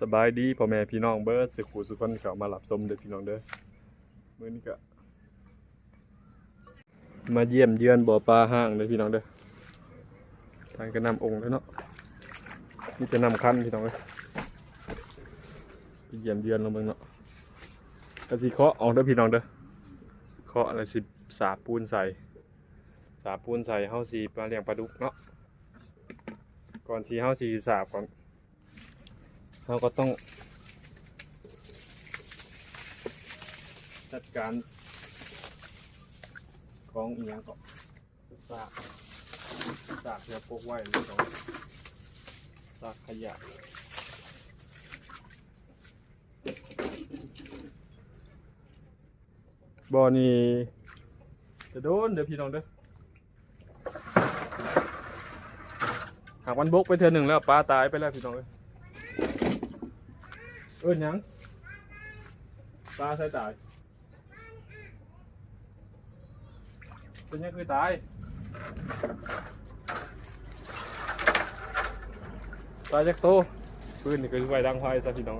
สบายดีพ่อแม่พี่น้องเบิร์ดสุขุสุขคนเขามาหลับสมเด้อพี่น้องเด้อมื้อนี้ก็มาเยี่ยมเยือนบ่อปลาห้างเด้อพี่น้องเด้อทางก็นำองค์แล้วเนาะนี่จะนำคันพี่น้องเด้อไปเยี่ยมเยือนลงเบิ่งเนาะก็สิเคาะออกเด้อพี่น้องเด้อเคาะอะไรสิสาปูนใส่ สาปูนใส่เฮาสิมาเลี้ยงปลาดุกเนาะก่อนสิเฮาสิสาบก่อน เราก็ต้อง จัดการของเอียงก็สากสากเพื่อพกไว้ในตรงสากขยะบ่อนี่จะโดนเดี๋ยวพี่น้องเด้อหากมันบกไปเทือหนึ่งแล้วปลาตายไปแล้วพี่น้องเอ้ย เอิ้นหยังตาใส่ตายเป็นหยังคือตายตายจากโตปืนนี่คือไว้ดังไฟซะพี่น้อง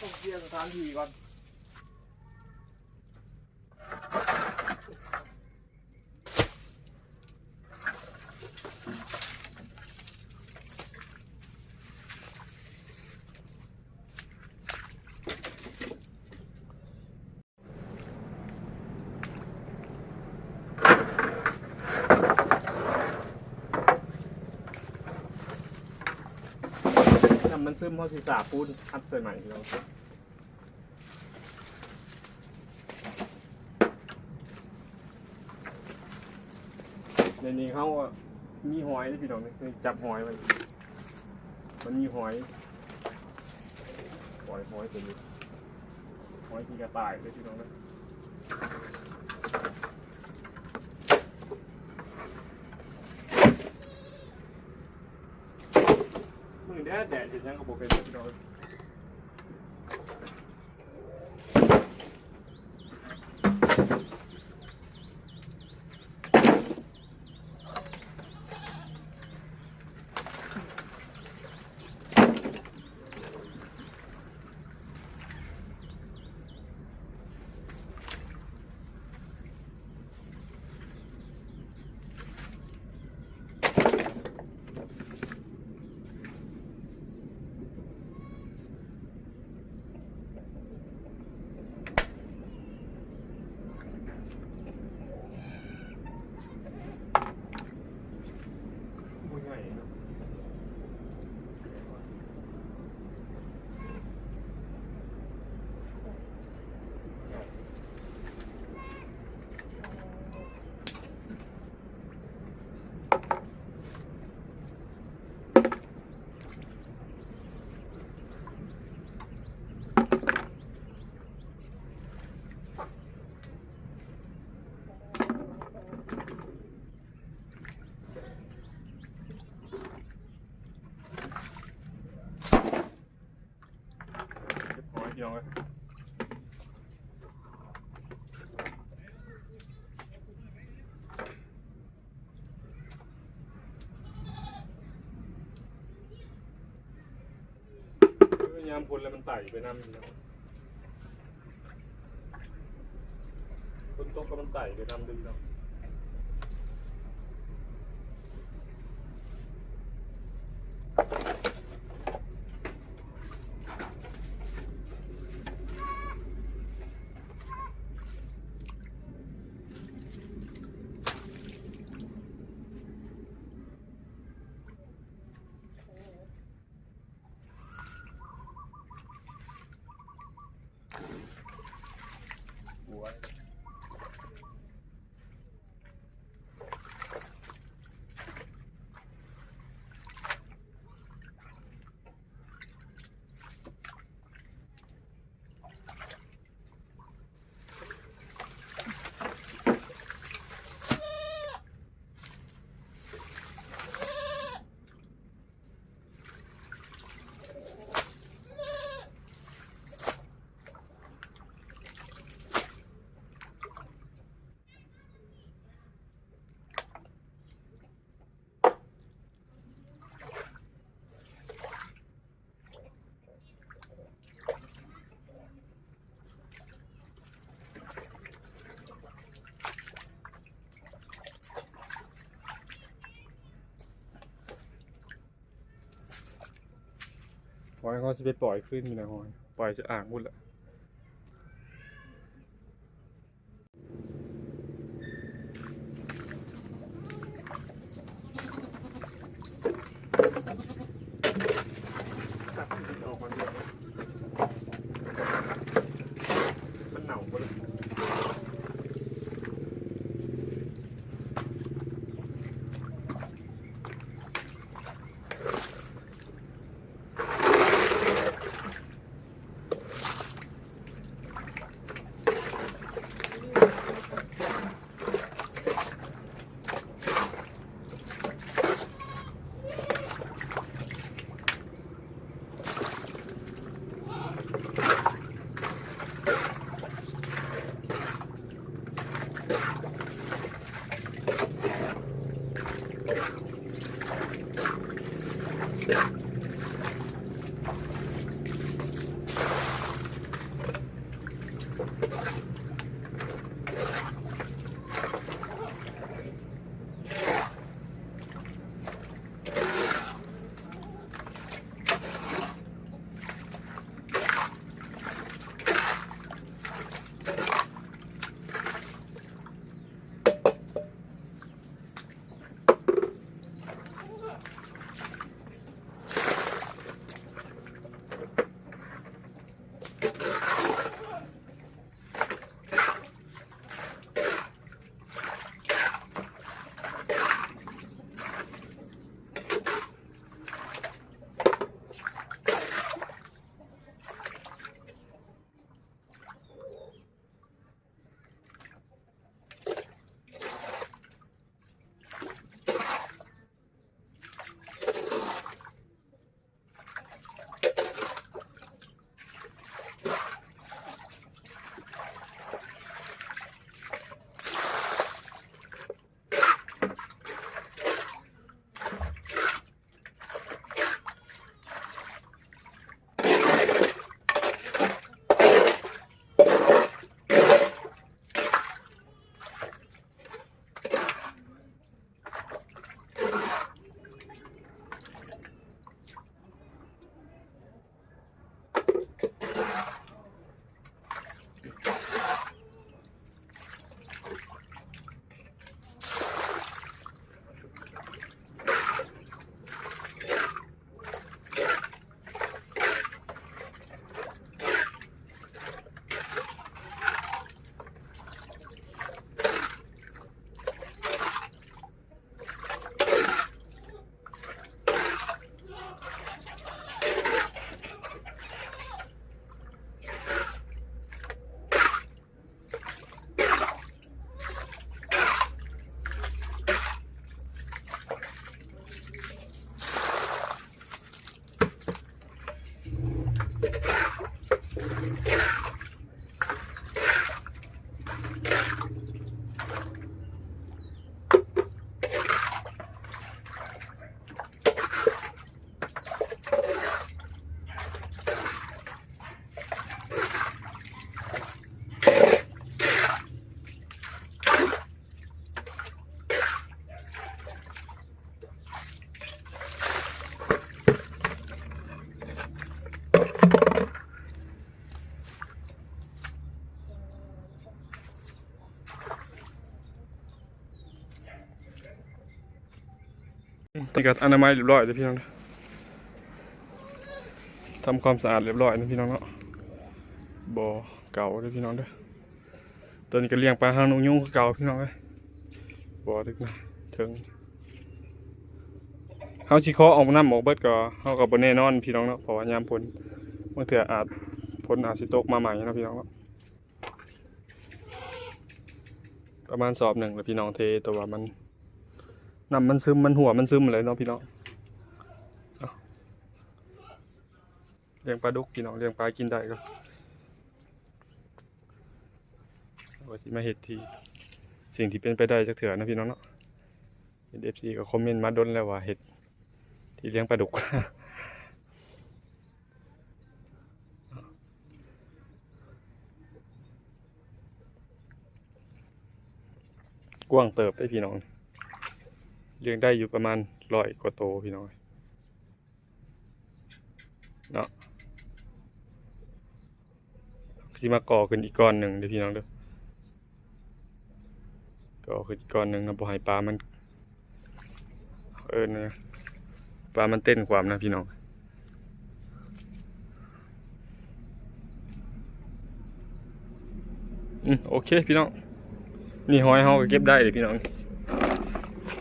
ต้องเคลียร์ส ถานที่ก่อนมันซึมเขาสิสาปูนอัดใส่ใหม่พี่น้อง ในนี้เขาอะมีหอยนะพี่น้องนี่จับหอยไว้มันมีหอยปล่อยหอยตัวนี้หอยที่กระต่ายเลยพี่น้องนะมือแดดแดดเห็นยังกระบอกเป็นพี่น้อง Amen. คนแล้วมันไต่ไปน้ำพี่น้องคนตกก็มันไต่ไปน้ำดึงเนาะ หัว ขอยเขาสิไปปล่อยขึ้นมีนะฮอยปล่อยจะอ่างหมดละ Yeah. นี่ก็อนามัยเรียบร้อยเลยพี่น้องนะทำความสะอาดเรียบร้อยนะพี่น้องเนาะบ่อเก่าเลยพี่น้องเด้อตอนนี้ก็เลี้ยงปลาหางนกยุงเก่าพี่น้องเลยบ่อดึกนะถึงเฮาสิขอออกน้ำออกเบิดก็เฮาก็บ่แน่นอนพี่น้องเนาะเพราะว่ายามฝนบางเทื่ออาจฝนอาจสิตกมาใหม่นะพี่น้องเนาะประมาณสอบหนึ่งแล้วพี่น้องเทต่ว่ามัน น้ำมันซึมมันหัวมันซึมเลยเนาะพี่น้องเลี้ยงปลาดุกพี่น้องเลี้ยงปลากินได้ก็ว่าที่มาเห็ดทีสิ่งที่เป็นไปได้จากเถื่อนนะพี่น้องเนาะเห็ดเอฟซีก็คอมเมนต์มาดนแล้วว่าเห็ดที่เลี้ยงปลาดุกกว้างเติบได้พี่น้อง เลี้ยงได้อยู่ประมาณร้อยกว่าโตพี่น้อยเนาะสิมาก่อขึ้นอีกก้อนหนึ่งเดี๋ยวพี่น้องเด้อก่อขึ้นอีกก้อนหนึ่งนะบ่ให้ปลามัน เออนะปลามันเต้นความนะพี่น้องอืมโอเคพี่น้อง นี่หอยเฮาก็เก็บได้เลยพี่น้อง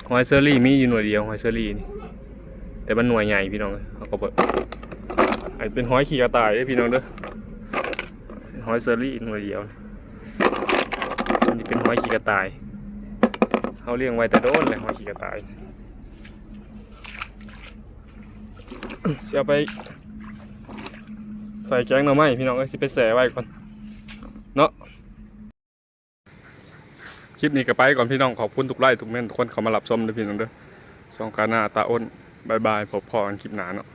หอยเซอรี่มีอยู่หน่วยเดียวหอยเซอรี่นี่แต่มันหน่วยใหญ่พี่น้องเขาก็เปิดไอเป็นหอยขี่กระต่ายเด้พี่น้องเด้อหอยเซอรี่หน่วยเดียวอันนี้เป็นหอยขี่กระต่ายเขาเลี้ยงไว้แต่โดนเลยหอยขี่กระต่ายเสียไปใส่แกงหน่อไม้พี่น้องเอ้ยสิไปแส่ไว้ก่อนเนาะ ลิปนี้ก็ไปก่อนพี่น้องขอบคุณทุกไลค์ทุกเม้นทุกคนเขามารับชมด้วยพี่น้องเด้อสองกาหน้าตาอ้นบายบายพบพอกันคลิปหนาเนาะ